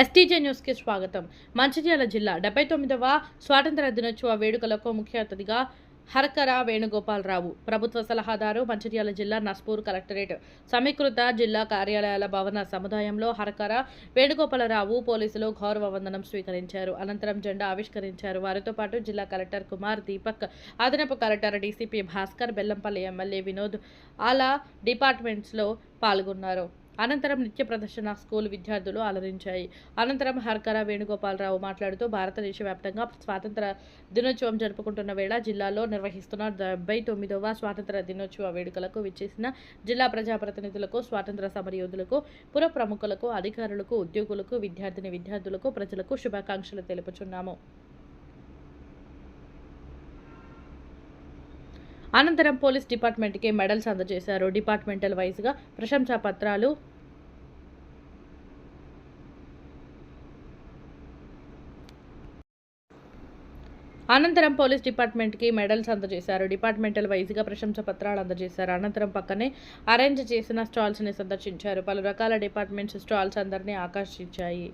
STJ న్యూస్కి స్వాగతం. మంచిర్యాల జిల్లా డెబ్బై తొమ్మిదవ స్వాతంత్ర దినోత్సవ వేడుకలకు ముఖ్య అతిథిగా హరకర వేణుగోపాలరావు ప్రభుత్వ సలహాదారు మంచిర్యాల జిల్లా నస్పూర్ కలెక్టరేట్ సమీకృత జిల్లా కార్యాలయాల భవన సముదాయంలో హరకర వేణుగోపాలరావు పోలీసులు గౌరవ వందనం స్వీకరించారు. అనంతరం జెండా ఆవిష్కరించారు. వారితో పాటు జిల్లా కలెక్టర్ కుమార్ దీపక్ అదనపు collector DCP Bhaskar Bellampalli MLA Vinod ఆలా డిపార్ట్మెంట్స్లో పాల్గొన్నారు. అనంతరం నృత్య ప్రదర్శన స్కూల్ విద్యార్థులు అలరించాయి. అనంతరం హర్కర వేణుగోపాలరావు మాట్లాడుతూ భారతదేశ వ్యాప్తంగా స్వాతంత్ర దినోత్సవం జరుపుకుంటున్న వేళ జిల్లాలో నిర్వహిస్తున్న డెబ్బై తొమ్మిదవ స్వాతంత్ర దినోత్సవ వేడుకలకు విచ్చేసిన జిల్లా ప్రజాప్రతినిధులకు స్వాతంత్ర సమరయోధులకు పుర ప్రముఖులకు అధికారులకు ఉద్యోగులకు విద్యార్థిని విద్యార్థులకు ప్రజలకు శుభాకాంక్షలు తెలుపుచున్నాము. అనంతరం పోలీస్ డిపార్ట్మెంట్కి మెడల్స్ అందజేశారు. డిపార్ట్మెంటల్ వైజ్గా ప్రశంసా పత్రాలు అనంతరం పోలీస్ డిపార్ట్మెంట్కి మెడల్స్ అందజేశారు. డిపార్ట్మెంటల్ వైజ్గా ప్రశంస పత్రాలు అందజేశారు. అనంతరం పక్కనే అరేంజ్ చేసిన స్టాల్స్ని సందర్శించారు. పలు రకాల డిపార్ట్మెంట్స్ స్టాల్స్ అందరినీ ఆకర్షించాయి.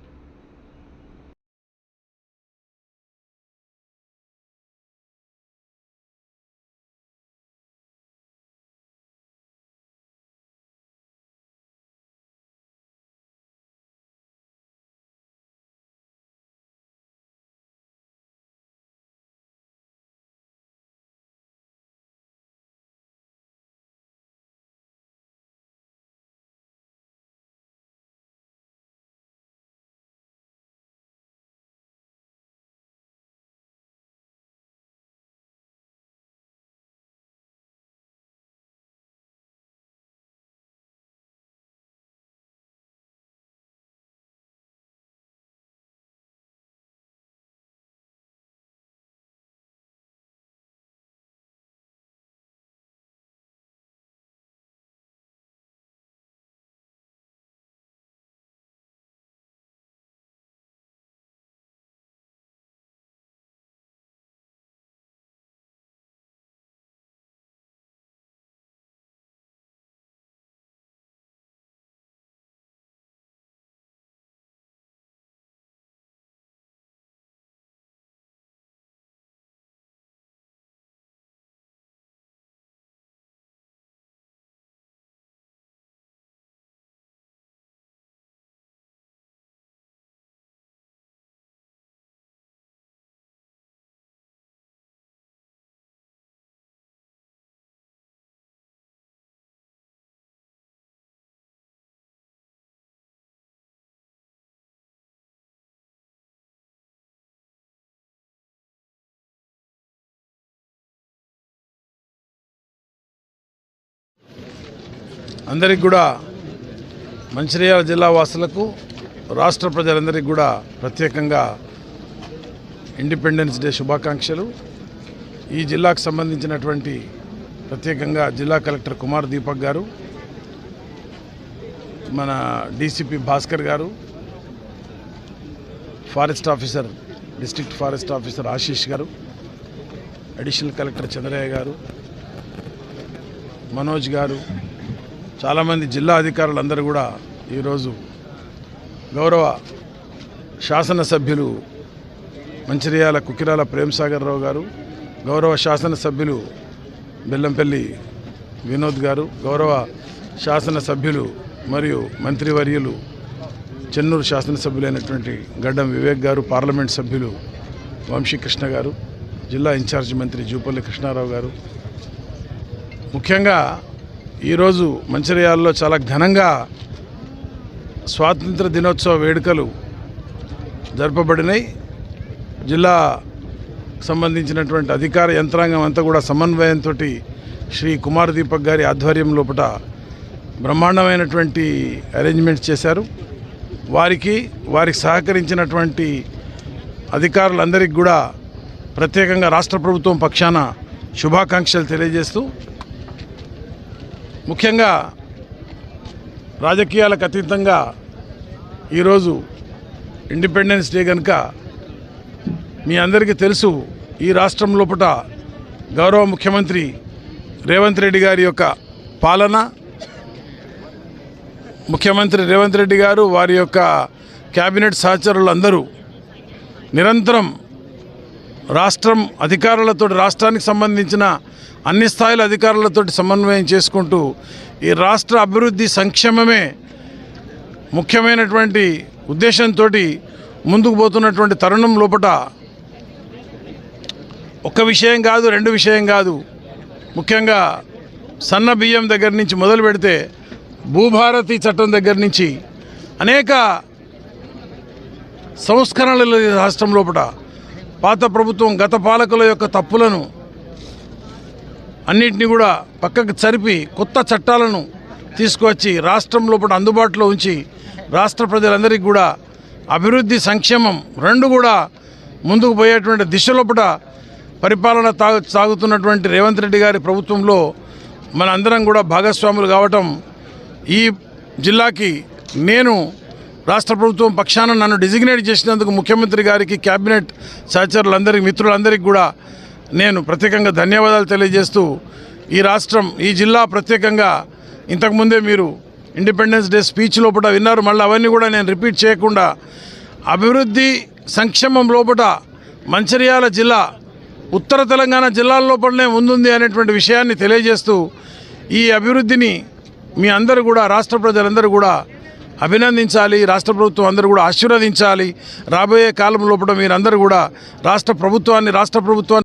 అందరికి కూడా మంచిర్యాల జిల్లా వాసులకు రాష్ట్ర ప్రజలందరికీ కూడా ప్రత్యేకంగా ఇండిపెండెన్స్ డే శుభాకాంక్షలు. ఈ జిల్లాకు సంబంధించినటువంటి ప్రత్యేకంగా జిల్లా కలెక్టర్ కుమార్ దీపక్ గారు మన డీసీపీ భాస్కర్ గారు forest officer district forest officer Ashish గారు అడిషనల్ కలెక్టర్ చంద్రయ్య గారు మనోజ్ గారు చాలామంది జిల్లా అధికారులందరూ కూడా ఈరోజు గౌరవ శాసనసభ్యులు మంచిర్యాల కుకిరాల ప్రేమ్సాగర్ రావు గారు గౌరవ శాసనసభ్యులు బెల్లంపల్లి వినోద్ గారు గౌరవ శాసనసభ్యులు మరియు మంత్రివర్యులు చెన్నూరు శాసనసభ్యులైనటువంటి గడ్డం వివేక్ గారు పార్లమెంట్ సభ్యులు వంశీకృష్ణ గారు జిల్లా ఇన్ఛార్జి మంత్రి జూపల్లి కృష్ణారావు గారు. ముఖ్యంగా ఈరోజు మంచిర్యాలలో చాలా ఘనంగా స్వాతంత్ర దినోత్సవ వేడుకలు జరపబడినాయి. జిల్లా సంబంధించినటువంటి అధికార యంత్రాంగం అంతా కూడా సమన్వయంతో శ్రీ కుమార్ దీపక్ గారి ఆధ్వర్యం లోపల బ్రహ్మాండమైనటువంటి అరేంజ్మెంట్స్ చేశారు. వారికి వారికి సహకరించినటువంటి అధికారులందరికీ కూడా ప్రత్యేకంగా రాష్ట్ర ప్రభుత్వం పక్షాన శుభాకాంక్షలు తెలియజేస్తూ ముఖ్యంగా రాజకీయాలకు అతీతంగా ఈరోజు ఇండిపెండెన్స్ డే కనుక మీ అందరికీ తెలుసు ఈ రాష్ట్రం లోపల గౌరవ ముఖ్యమంత్రి రేవంత్ రెడ్డి గారి యొక్క పాలన ముఖ్యమంత్రి రేవంత్ రెడ్డి గారు వారి యొక్క క్యాబినెట్ సహచరులందరూ నిరంతరం రాష్ట్రం అధికారులతో రాష్ట్రానికి సంబంధించిన అన్ని స్థాయిల అధికారులతో సమన్వయం చేసుకుంటూ ఈ రాష్ట్ర అభివృద్ధి సంక్షేమమే ముఖ్యమైనటువంటి ఉద్దేశంతో ముందుకు పోతున్నటువంటి తరుణం లోపట ఒక్క విషయం కాదు రెండు విషయం కాదు. ముఖ్యంగా సన్న బియ్యం దగ్గర నుంచి మొదలు పెడితే భూభారతి చట్టం దగ్గర నుంచి అనేక సంస్కరణలు రాష్ట్రం లోపల పాత ప్రభుత్వం గత పాలకుల యొక్క తప్పులను అన్నింటినీ కూడా పక్కకు చరిపి కొత్త చట్టాలను తీసుకువచ్చి రాష్ట్రం లోపల అందుబాటులో ఉంచి రాష్ట్ర ప్రజలందరికీ కూడా అభివృద్ధి సంక్షేమం రెండు కూడా ముందుకు పోయేటువంటి దిశలోపట పరిపాలన తాగు సాగుతున్నటువంటి రేవంత్ రెడ్డి గారి ప్రభుత్వంలో మన అందరం కూడా భాగస్వాములు కావటం ఈ జిల్లాకి నేను రాష్ట్ర ప్రభుత్వం పక్షాన నన్ను డిజిగ్నేట్ చేసినందుకు ముఖ్యమంత్రి గారికి క్యాబినెట్ సహచరులందరికీ మిత్రులందరికీ కూడా నేను ప్రత్యేకంగా ధన్యవాదాలు తెలియజేస్తూ ఈ రాష్ట్రం ఈ జిల్లా ప్రత్యేకంగా ఇంతకుముందే మీరు ఇండిపెండెన్స్ డే స్పీచ్ లోపల విన్నారు. మళ్ళీ అవన్నీ కూడా నేను రిపీట్ చేయకుండా అభివృద్ధి సంక్షేమం లోపల మంచిర్యాల జిల్లా ఉత్తర తెలంగాణ జిల్లాల లోపలనే ముందుంది అనేటువంటి విషయాన్ని తెలియజేస్తూ ఈ అభివృద్ధిని మీ అందరూ కూడా రాష్ట్ర ప్రజలందరూ కూడా అభినందించాలి. రాష్ట్ర ప్రభుత్వం అందరూ కూడా ఆశీర్వదించాలి. రాబోయే కాలం లోపల మీరందరూ కూడా రాష్ట్ర ప్రభుత్వాన్ని రాష్ట్ర ప్రభుత్వాన్ని